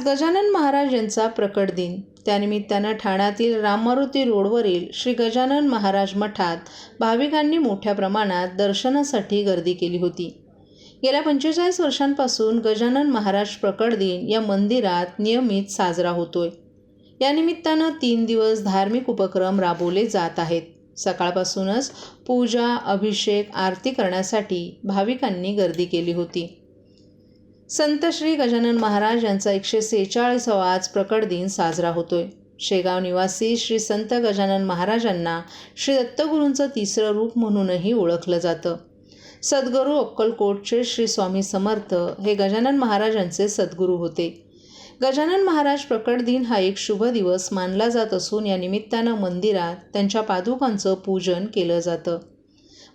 आज गजानन महाराज यांचा प्रकट दिन. त्यानिमित्तानं ठाण्यातील राममारुती रोडवरील श्री गजानन महाराज मठात भाविकांनी मोठ्या प्रमाणात दर्शनासाठी गर्दी केली होती. गेल्या पंचेचाळीस वर्षांपासून गजानन महाराज प्रकट दिन या मंदिरात नियमित साजरा होतोय. या निमित्तानं तीन दिवस धार्मिक उपक्रम राबवले जात आहेत. सकाळपासूनच पूजा अभिषेक आरती करण्यासाठी भाविकांनी गर्दी केली होती. संत श्री गजानन महाराज यांचा एकशे सेहेचाळीसावा आज प्रकट दिन साजरा होतोय. शेगाव निवासी श्री संत गजानन महाराजांना श्री दत्तगुरूंचं तिसरं रूप म्हणूनही ओळखलं जातं. सद्गुरू अक्कलकोटचे श्री स्वामी समर्थ हे गजानन महाराजांचे सद्गुरू होते. गजानन महाराज प्रकट दिन हा एक शुभ दिवस मानला जात असून या निमित्तानं मंदिरात त्यांच्या पादुकांचं पूजन केलं जातं.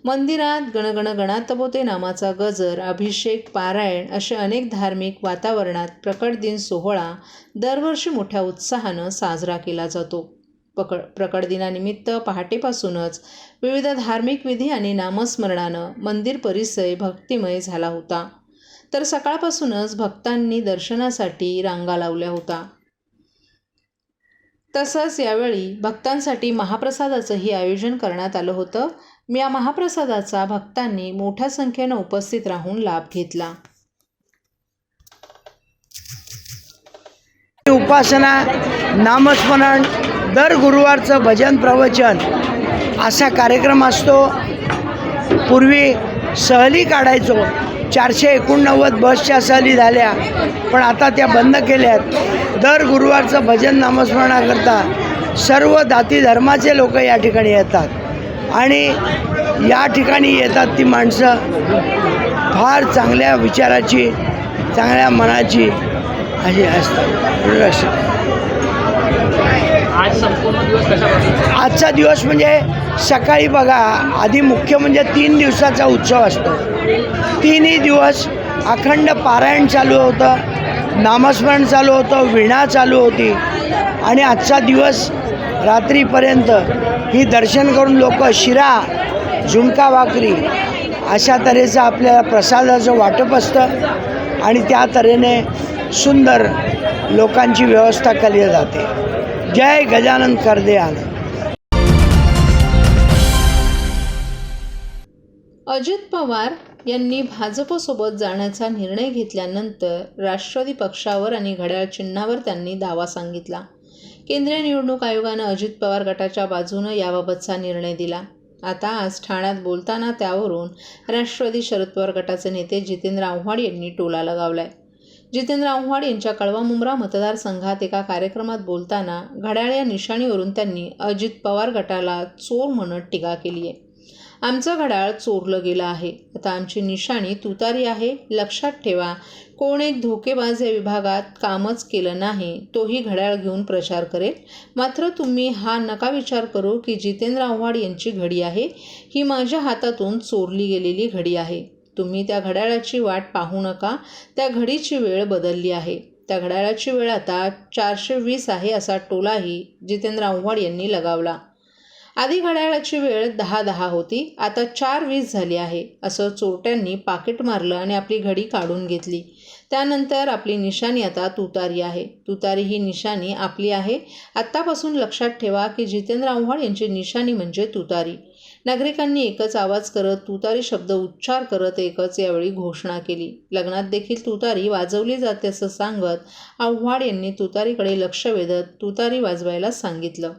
मंदिरात गणगण गणातबोते नामाचा गजर अभिषेक पारायण असे अनेक धार्मिक वातावरणात प्रकट दिन सोहळा दरवर्षी मोठ्या उत्साहानं साजरा केला जातो. पकड प्रकट दिनानिमित्त पहाटेपासूनच विविध धार्मिक विधी आणि नामस्मरणानं मंदिर परिसर भक्तिमय झाला होता. तर सकाळपासूनच भक्तांनी दर्शनासाठी रांगा लावल्या होता तसंच यावेळी भक्तांसाठी महाप्रसादाचंही आयोजन करण्यात आलं होतं. या महाप्रसादाचा भक्तांनी मोठ्या संख्येनं उपस्थित राहून लाभ घेतला. उपासना नामस्मरण दर गुरुवारचं भजन प्रवचन असा कार्यक्रम असतो. पूर्वी सहली काढायचो. चारशे एकोणनव्वद बसच्या सहली झाल्या पण आता त्या बंद केल्यात. दर गुरुवारचं भजन नामस्मरणाकरता सर्व जाती धर्माचे लोक या ठिकाणी येतात. आणि या ठिकाणी येतात ती माणसं फार चांगल्या विचाराची चांगल्या मनाची अशी असतात. असं. आज संपूर्ण दिवस कशापासून? आजचा दिवस म्हणजे सकाळी बघा आधी मुख्य म्हणजे तीन दिवसाचा उत्सव असतो. तिन्ही दिवस अखंड पारायण चालू होतं नामस्मरण चालू होतं विणा चालू होती. आणि आजचा दिवस रात्रीपर्यंत ही दर्शन करून लोक शिरा झुणका भाकरी अशा तऱ्हेचं आपल्याला प्रसादाचं वाटप असतं आणि त्या तऱ्हेने सुंदर लोकांची व्यवस्था केली जाते. जय गजानन करदे आनंद अजित पवार यांनी भाजपसोबत जाण्याचा निर्णय घेतल्यानंतर राष्ट्रवादी पक्षावर आणि घड्याळ चिन्हावर त्यांनी दावा सांगितला. केंद्रीय निवडणूक आयोगानं अजित पवार गटाच्या बाजूनं याबाबतचा निर्णय दिला. आता आज ठाण्यात बोलताना त्यावरून राष्ट्रवादी शरद पवार गटाचे नेते जितेंद्र आव्हाड यांनी टोला लगावलाय. जितेंद्र आव्हाड यांच्या कळवा मुंब्रा मतदारसंघात एका कार्यक्रमात बोलताना घड्याळ या निशाणीवरून त्यांनी अजित पवार गटाला चोर म्हणत टीका केली आहे आमचं घड्याळ चोरलं गेलं आहे. आता आमची निशाणी तुतारी आहे. लक्षात ठेवा कोण एक धोकेबाज या विभागात कामच केलं नाही तोही घड्याळ घेऊन प्रचार करेल. मात्र तुम्ही हा नका विचार करू की जितेंद्र आव्हाड यांची घडी आहे. ही माझ्या हातातून चोरली गेलेली घडी आहे. तुम्ही त्या घड्याळाची वाट पाहू नका. त्या घडीची वेळ बदलली आहे. त्या घड्याळाची वेळ आता चारशे वीस आहे असा टोलाही जितेंद्र आव्हाड यांनी लगावला. आधी घड्याळाची वेळ दहा दहा होती. आता चार वीस झाली आहे असं चोरट्यांनी पाकिट मारलं आणि आपली घडी काढून घेतली. त्यानंतर आपली निशाणी आता तुतारी आहे. तुतारी ही निशाणी आपली आहे. आत्तापासून लक्षात ठेवा की जितेंद्र आव्हाड यांची निशाणी म्हणजे तुतारी. नागरिकांनी एकच आवाज करत तुतारी शब्द उच्चार करत एकच यावेळी घोषणा केली. लग्नात देखील तुतारी वाजवली जाते असं सांगत आव्हाड यांनी तुतारीकडे लक्ष वेधत तुतारी वाजवायला सांगितलं.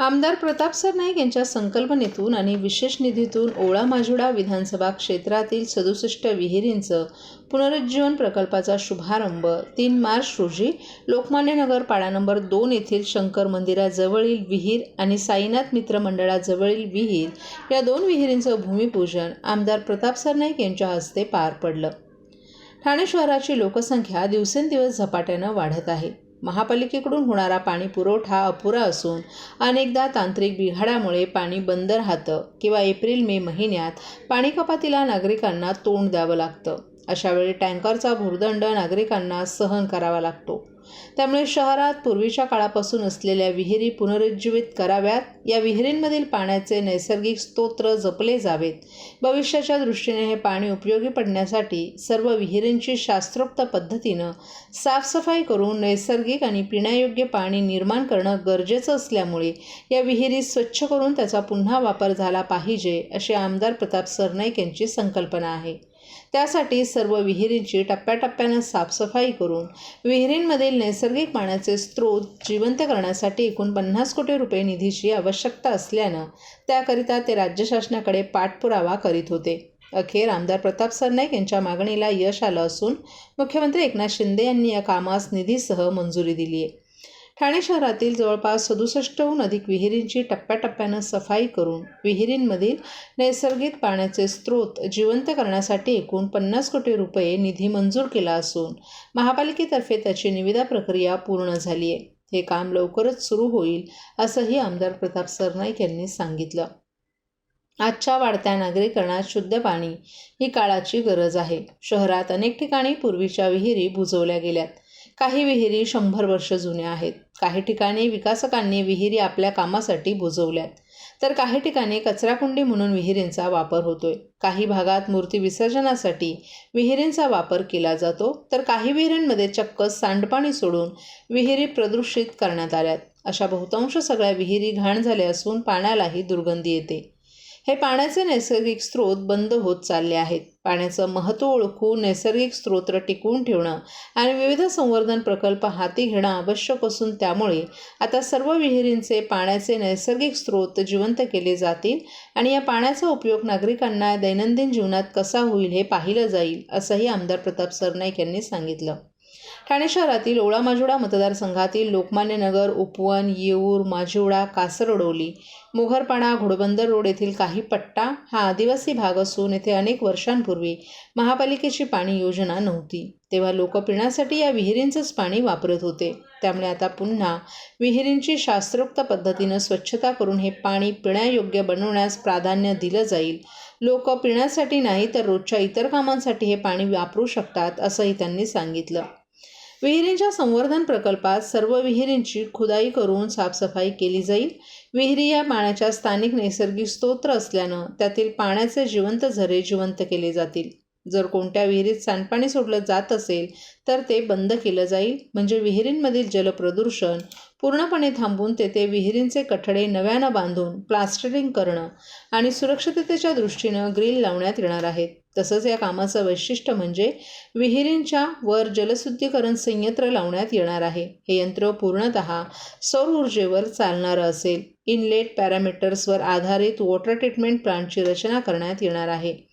आमदार प्रताप सरनाईक यांच्या संकल्पनेतून आणि विशेष निधीतून ओळा माजुडा विधानसभा क्षेत्रातील सदुसष्ट विहिरींचं पुनरुज्जीवन प्रकल्पाचा शुभारंभ तीन मार्च रोजी लोकमान्य नगर पाडा नंबर दोन येथील शंकर मंदिराजवळील विहीर आणि साईनाथ मित्र मंडळाजवळील विहीर या दोन विहिरींचं भूमिपूजन आमदार प्रताप सरनाईक यांच्या हस्ते पार पडलं. ठाणे शहराची लोकसंख्या दिवसेंदिवस झपाट्यानं वाढत आहे. महापालिकेकडून होणारा पाणी पुरवठा अपुरा असून अनेकदा तांत्रिक बिघाडामुळे पाणी बंद राहतं किंवा एप्रिल मे महिन्यात पाणी कपातीला नागरिकांना तोंड द्यावं लागतं. अशावेळी टँकरचा भुर्दंड नागरिकांना सहन करावा लागतो. त्यामुळे शहरात पूर्वीच्या काळापासून असलेल्या विहिरी पुनरुज्जीवित कराव्यात. या विहिरींमधील पाण्याचे नैसर्गिक स्तोत्र जपले जावेत. भविष्याच्या दृष्टीने हे पाणी उपयोगी पडण्यासाठी सर्व विहिरींची शास्त्रोक्त पद्धतीनं साफसफाई करून नैसर्गिक आणि पिण्यायोग्य पाणी निर्माण करणं गरजेचं असल्यामुळे या विहिरी स्वच्छ करून त्याचा पुन्हा वापर झाला पाहिजे अशी आमदार प्रताप सरनाईक यांची संकल्पना आहे. त्यासाठी सर्व विहिरींची टप्प्याटप्प्यानं साफसफाई करून विहिरींमधील नैसर्गिक पाण्याचे स्रोत जिवंत करण्यासाठी एकूण पन्नास कोटी रुपये निधीची आवश्यकता असल्यानं त्याकरिता ते राज्य शासनाकडे पाठपुरावा करीत होते. अखेर आमदार प्रताप सरनाईक यांच्या मागणीला यश आलं असून मुख्यमंत्री एकनाथ शिंदे यांनी या कामास निधीसह मंजुरी दिली आहे ठाणे शहरातील जवळपास सदुसष्टहून अधिक विहिरींची टप्प्याटप्प्यानं सफाई करून विहिरींमधील नैसर्गिक पाण्याचे स्रोत जिवंत करण्यासाठी एकूण पन्नास कोटी रुपये निधी मंजूर केला असून महापालिकेतर्फे त्याची निविदा प्रक्रिया पूर्ण झाली आहे हे काम लवकरच सुरू होईल असंही आमदार प्रताप सरनाईक यांनी सांगितलं. आजच्या वाढत्या नागरीकरणात शुद्ध पाणी ही काळाची गरज आहे. शहरात अनेक ठिकाणी पूर्वीच्या विहिरी बुजवल्या गेल्यात. काही विहिरी शंभर वर्ष जुन्या आहेत. काही ठिकाणी विकासकांनी विहिरी आपल्या कामासाठी बुजवल्यात. तर काही ठिकाणी कचराकुंडी म्हणून विहिरींचा वापर होतोय. काही भागात मूर्ती विसर्जनासाठी विहिरींचा वापर केला जातो. तर काही विहिरींमध्ये चक्क सांडपाणी सोडून विहिरी प्रदूषित करण्यात आल्यात. अशा बहुतांश सगळ्या विहिरी घाण झाल्या असून पाण्यालाही दुर्गंधी येते. हे पाण्याचे नैसर्गिक स्रोत बंद होत चालले आहेत. पाण्याचं महत्त्व ओळखून नैसर्गिक स्रोत टिकवून ठेवणं आणि विविध संवर्धन प्रकल्प हाती घेणं आवश्यक असून त्यामुळे आता सर्व विहिरींचे पाण्याचे नैसर्गिक स्रोत जिवंत केले जातील आणि या पाण्याचा उपयोग नागरिकांना दैनंदिन जीवनात कसा होईल हे पाहिलं जाईल असंही आमदार प्रताप सरनाईक यांनी सांगितलं. ठाणे शहरातील ओळा माजुडा मतदारसंघातील लोकमान्य नगर उपवन येऊर माजिवडा कासरडोली मोघरपाडा घोडबंदर रोड येथील काही पट्टा हा आदिवासी भाग असून येथे अनेक वर्षांपूर्वी महापालिकेची पाणी योजना नव्हती. तेव्हा लोक पिण्यासाठी या विहिरींचंच पाणी वापरत होते. त्यामुळे आता पुन्हा विहिरींची शास्त्रोक्त पद्धतीनं स्वच्छता करून हे पाणी पिण्यायोग्य बनवण्यास प्राधान्य दिलं जाईल. लोक पिण्यासाठी नाही तर रोजच्या इतर कामांसाठी हे पाणी वापरू शकतात असंही त्यांनी सांगितलं. विहिरींच्या संवर्धन प्रकल्पात सर्व विहिरींची खुदाई करून साफसफाई केली जाईल. विहिरी या पाण्याच्या स्थानिक नैसर्गिक स्तोत्र असल्यानं त्यातील पाण्याचे जिवंत झरे जिवंत केले जातील. जर कोणत्या विहिरीत सांडपाणी सोडलं जात असेल तर ते बंद केलं जाईल. म्हणजे विहिरींमधील जलप्रदूषण पूर्णपणे थांबून तेथे विहिरींचे कठडे नव्यानं बांधून प्लास्टरिंग करणं आणि सुरक्षिततेच्या दृष्टीनं ग्रिल लावण्यात येणार आहेत. तसंच या कामाचं वैशिष्ट्य म्हणजे विहिरींच्या वर जलशुद्धीकरण संयंत्र लावण्यात येणार आहे. हे यंत्र पूर्णतः सौर ऊर्जेवर चालणारं असेल. इनलेट पॅरामीटर्सवर आधारित वॉटर ट्रीटमेंट प्लांटची रचना करण्यात येणार आहे.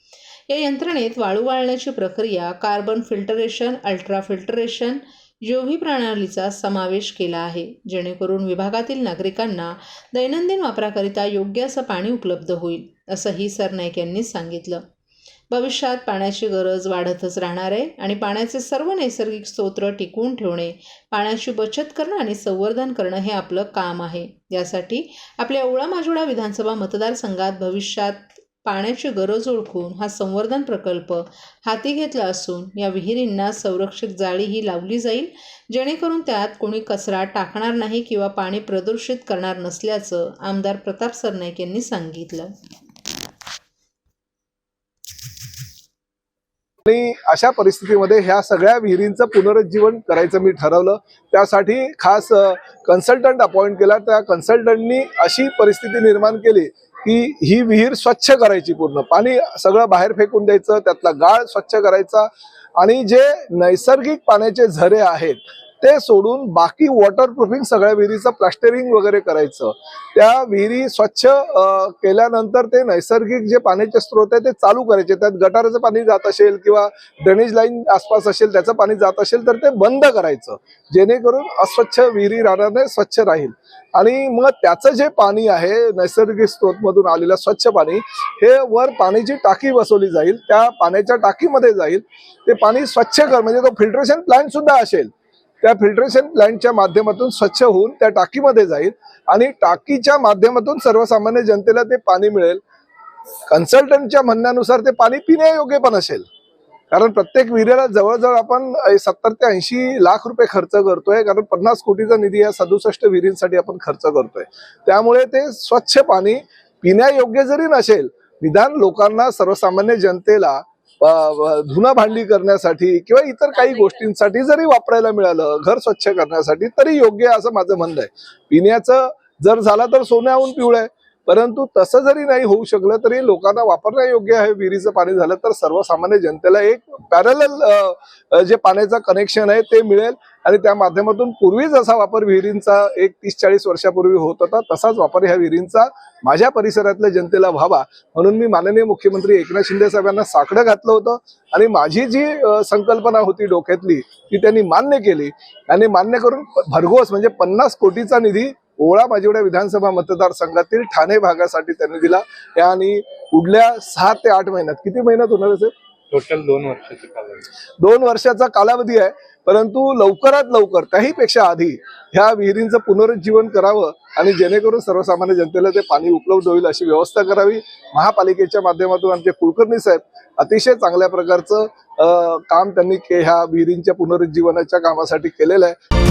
या यंत्रणेत वाळू वाळण्याची प्रक्रिया carbon filtration ultra filtration UV प्रणालीचा समावेश केला आहे. जेणेकरून विभागातील नागरिकांना दैनंदिन वापराकरिता योग्य असं पाणी उपलब्ध होईल असंही सरनाईक यांनी सांगितलं. भविष्यात पाण्याची गरज वाढतच राहणार आहे आणि पाण्याचे सर्व नैसर्गिक स्तोत्र टिकवून ठेवणे पाण्याची बचत करणं आणि संवर्धन करणं हे आपलं काम आहे. यासाठी आपल्या ओळा विधानसभा मतदारसंघात भविष्यात पाण्याची गरज ओळखून हा संवर्धन प्रकल्प हाती घेतला असून या विहिरींना संरक्षित जाळीही लावली जाईल जेणेकरून त्यात कोणी कचरा टाकणार नाही किंवा पाणी प्रदूषित करणार नसल्याचं आमदार प्रताप सरनाईक यांनी सांगितलं. आणि अशा परिस्थितीमध्ये ह्या सगळ्या विहिरींचं पुनरुज्जीवन करायचं मी ठरवलं. त्यासाठी खास कन्सल्टंट अपॉइंट केला. त्या कन्सल्टंटनी अशी परिस्थिती निर्माण केली की ही विहीर स्वच्छ करायची पूर्ण. पाणी सगळं बाहेर फेकून द्यायचं त्यातला गाळ स्वच्छ करायचा. आणि जे नैसर्गिक पाण्याचे झरे आहेत ते सोडून बाकी वॉटरप्रूफिंग सगळ्या विहिरीचं प्लास्टरिंग वगैरे करायचं. त्या विहिरी स्वच्छ केल्यानंतर ते नैसर्गिक जे पाण्याचे स्रोत आहे ते चालू करायचे. त्यात गटाराचं पाणी जात असेल किंवा ड्रेनेज लाईन आसपास असेल त्याचं पाणी जात असेल तर ते बंद करायचं. जेणेकरून अस्वच्छ विहिरी राहण्याने स्वच्छ राहील. आणि मग त्याचं जे पाणी आहे नैसर्गिक स्रोतमधून आलेलं स्वच्छ पाणी हे वर पाण्याची टाकी बसवली जाईल. त्या पाण्याच्या टाकीमध्ये जाईल. ते पाणी स्वच्छ कर म्हणजे तो फिल्ट्रेशन प्लॅन सुद्धा असेल. त्या फिल्ट्रेशन प्लांटच्या माध्यमातून स्वच्छ होऊन त्या टाकीमध्ये जाईल आणि टाकीच्या माध्यमातून सर्वसामान्य जनतेला ते पाणी मिळेल. कन्सल्टंटच्या म्हणण्यानुसार ते पाणी पिण्यायोग्य पण असेल. कारण प्रत्येक विहिरीला जवळजवळ आपण सत्तर ते ऐंशी लाख रुपये खर्च करतोय. कारण पन्नास कोटीचा निधी या सदुसष्ट विहिरींसाठी आपण खर्च करतोय. त्यामुळे ते स्वच्छ पाणी पिण्यायोग्य जरी नसेल निदान लोकांना सर्वसामान्य जनतेला धुणं भांडी करण्यासाठी किंवा इतर काही गोष्टींसाठी जरी वापरायला मिळालं घर स्वच्छ करण्यासाठी तरी योग्य आहे असं माझं म्हणणं आहे. पिण्याचं जर झालं तर सोन्याहून पिवळं आहे. परंतु तसं जरी नाही होऊ शकलं तरी लोकांना वापरण्यायोग्य आहे विहिरीचं पाणी झालं तर सर्वसामान्य जनतेला एक पॅरल जे पाण्याचं कनेक्शन आहे ते मिळेल. आणि त्या माध्यमातून पूर्वी जसा वापर विहिरींचा एक तीस चाळीस वर्षापूर्वी होत होता तसाच वापर ह्या विहिरींचा माझ्या परिसरातल्या जनतेला व्हावा. म्हणून मी माननीय मुख्यमंत्री एकनाथ शिंदे साहेबांना साकडं घातलं होतं. आणि माझी जी संकल्पना होती डोक्यातली ती त्यांनी मान्य केली. आणि मान्य करून भरघोस म्हणजे पन्नास कोटीचा निधी ओळा माजिवडा विधानसभा मतदारसंघातील ठाणे भागासाठी त्यांनी दिला. आणि पुढल्या सहा ते आठ महिन्यात. किती महिन्यात होणार असेल टोटल दोन वर्षाची कालावधी. दोन वर्षाचा कालावधी आहे. परंतु लवकरात लवकर त्याहीपेक्षा आधी ह्या विहिरींचं पुनरुज्जीवन करावं आणि जेणेकरून सर्वसामान्य जनतेला ते पाणी उपलब्ध होईल अशी व्यवस्था करावी. महापालिकेच्या माध्यमातून आमचे कुलकर्णी साहेब अतिशय चांगल्या प्रकारचं काम त्यांनी के- ह्या विहिरींच्या पुनरुज्जीवनाच्या कामासाठी केलेलं आहे.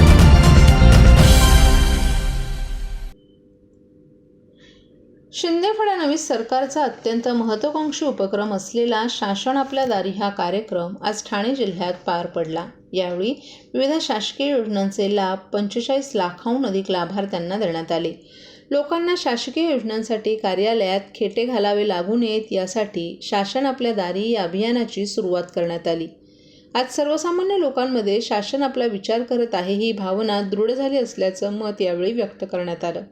शिंदे फडणवीस सरकारचा अत्यंत महत्त्वाकांक्षी उपक्रम असलेला शासन आपल्या दारी हा कार्यक्रम आज ठाणे जिल्ह्यात पार पडला. यावेळी विविध शासकीय योजनांचे लाभ पंचेचाळीस लाखाहून अधिक लाभार्थ्यांना देण्यात आले. लोकांना शासकीय योजनांसाठी कार्यालयात खेटे घालावे लागू नयेत यासाठी शासन आपल्या दारी या अभियानाची सुरुवात करण्यात आली. आज सर्वसामान्य लोकांमध्ये शासन आपला विचार करत आहे ही भावना दृढ झाली असल्याचं मत यावेळी व्यक्त करण्यात आलं.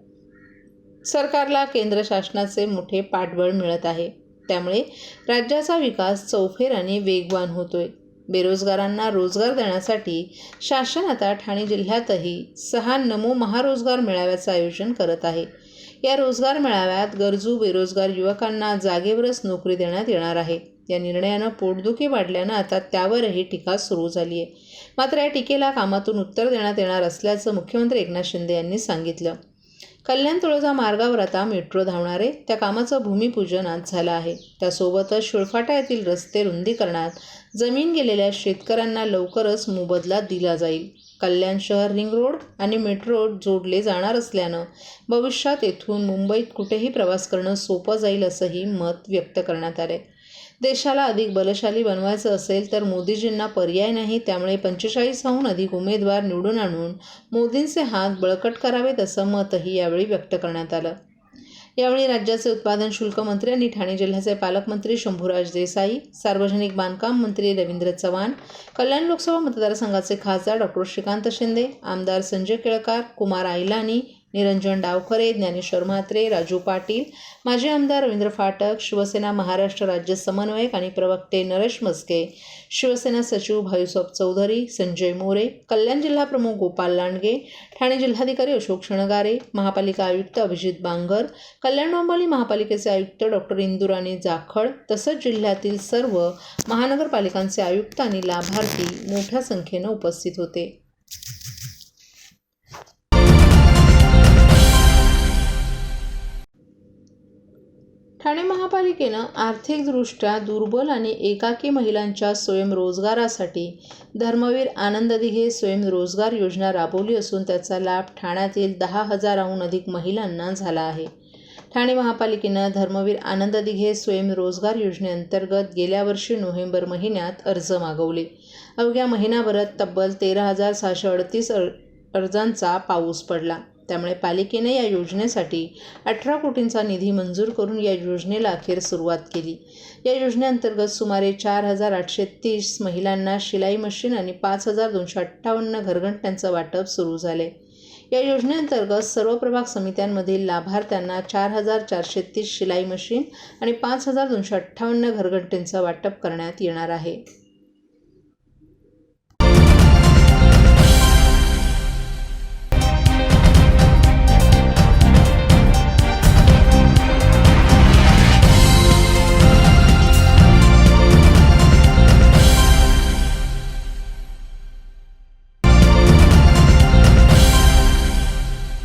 सरकारला केंद्र शासनाचे मोठे पाठबळ मिळत आहे. त्यामुळे राज्याचा विकास चौफेराने वेगवान होतोय. बेरोजगारांना रोजगार देण्यासाठी शासन आता ठाणे जिल्ह्यातही सहा नमो महारोजगार मेळाव्याचं आयोजन करत आहे. या रोजगार मेळाव्यात गरजू बेरोजगार युवकांना जागेवरच नोकरी देण्यात येणार आहे. या निर्णयानं पोटदुखी वाढल्यानं आता त्यावरही टीका सुरू झाली आहे मात्र या टीकेला कामातून उत्तर देण्यात येणार असल्याचं मुख्यमंत्री एकनाथ शिंदे यांनी सांगितलं. कल्याण तुळजा मार्गावर आता मेट्रो धावणारे त्या कामाचं भूमिपूजन आज झालं आहे. त्यासोबतच शिळफाटा येथील रस्ते रुंदीकरणात जमीन गेलेल्या शेतकऱ्यांना लवकरच मोबदला दिला जाईल. कल्याण शहर रिंग रोड आणि मेट्रो जोडले जाणार असल्यानं भविष्यात येथून मुंबईत कुठेही प्रवास करणं सोपं जाईल असंही मत व्यक्त करण्यात आले देशाला अधिक बलशाली बनवायचं असेल तर मोदीजींना पर्याय नाही त्यामुळे पंचेचाळीसहून अधिक उमेदवार निवडून आणून मोदींचे हात बळकट करावेत असं मतही यावेळी व्यक्त करण्यात आलं. यावेळी राज्याचे उत्पादन शुल्क मंत्री आणि ठाणे जिल्ह्याचे पालकमंत्री शंभूराज देसाई सार्वजनिक बांधकाम मंत्री रवींद्र चव्हाण कल्याण लोकसभा मतदारसंघाचे खासदार डॉक्टर श्रीकांत शिंदे आमदार संजय केळकर कुमार आयलानी निरंजन डावखरे ज्ञानेश्वर म्हात्रे राजू पाटील माजी आमदार रवींद्र फाटक शिवसेना महाराष्ट्र राज्य समन्वयक आणि प्रवक्ते नरेश मस्के शिवसेना सचिव भाईसाहेब चौधरी संजय मोरे कल्याण जिल्हा प्रमुख गोपाल लांडगे ठाणे जिल्हाधिकारी अशोक शणगारे महापालिका आयुक्त अभिजित बांगर कल्याण डोंबिवली महापालिकेचे आयुक्त डॉक्टर इंदुराणी जाखड तसंच जिल्ह्यातील सर्व महानगरपालिकांचे आयुक्त आणि लाभार्थी मोठ्या संख्येनं उपस्थित होते. ठाणे महापालिकेनं आर्थिकदृष्ट्या दुर्बल आणि एकाकी महिलांच्या स्वयंरोजगारासाठी धर्मवीर आनंद दिघे स्वयंरोजगार योजना राबवली असून त्याचा लाभ ठाण्यातील दहा हजाराहून अधिक महिलांना झाला आहे. ठाणे महापालिकेनं धर्मवीर आनंद दिघे स्वयंरोजगार योजनेअंतर्गत गेल्या वर्षी नोव्हेंबर महिन्यात अर्ज मागवले. अवघ्या महिनाभरात तब्बल तेरा हजार सहाशे अडतीस अर अर्जांचा पाऊस पडला. त्यामुळे पालिकेने या योजनेसाठी अठरा कोटींचा निधी मंजूर करून या योजनेला अखेर सुरुवात केली. या योजनेअंतर्गत सुमारे चार हजार आठशे तीस महिलांना शिलाई मशीन आणि पाच हजार दोनशे अठ्ठावन्न घरघंट्यांचं वाटप सुरू झाले. या योजनेअंतर्गत सर्व प्रभाग समित्यांमधील लाभार्थ्यांना चार हजार चारशे तीस शिलाई मशीन आणि पाच हजार दोनशे अठ्ठावन्न घरघंटींचं वाटप करण्यात येणार आहे.